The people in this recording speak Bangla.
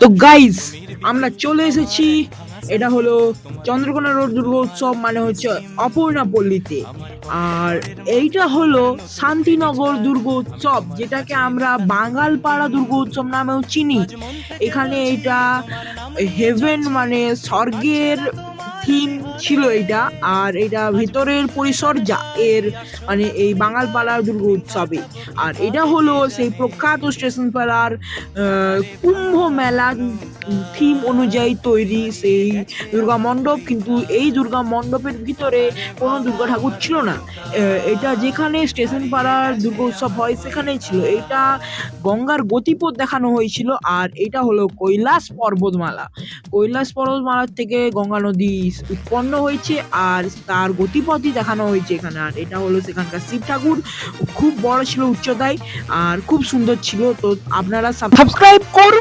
তো গাইজ আমরা চলে এসেছি। এটা হলো চন্দ্রকোনা রোড দুর্গোৎসব মানে হচ্ছে অপর্ণা পল্লীতে। আর এইটা হলো শান্তিনগর দুর্গোৎসব, যেটাকে আমরা বাঙালপাড়া দুর্গোৎসব নামেও চিনি। এখানে এটা হেভেন মানে স্বর্গের থিম ছিল এটা আর এটা ভেতরের পরিচর্যা এর মানে এই বাঙালপাড়া দুর্গ উৎসবে। আর এটা হলো সেই প্রখ্যাত স্টেশন পাড়ার কুম্ভ মেলা থিম অনুযায়ী তৈরি সেই দুর্গা মণ্ডপ, কিন্তু এই দুর্গা মণ্ডপের ভিতরে কোনো দুর্গা ঠাকুর ছিল না। এটা যেখানে স্টেশন পাড়ার দুর্গা উৎসব হয়, সেখানেই ছিল। এটা গঙ্গার গতিপথ দেখানো হয়েছিল, আর এটা হলো কৈলাস পর্বতমালা। কৈলাস পর্বতমালার থেকে গঙ্গা নদী উৎপন্ন হয়েছে, আর তার গতিপথই দেখানো হয়েছে এখানে। আর এটা হলো সেখানকার শিব ঠাকুর। খুব বড় ছিল উচ্চতায়, আর খুব সুন্দর ছিল। তো আপনারা সাবস্ক্রাইব করুন।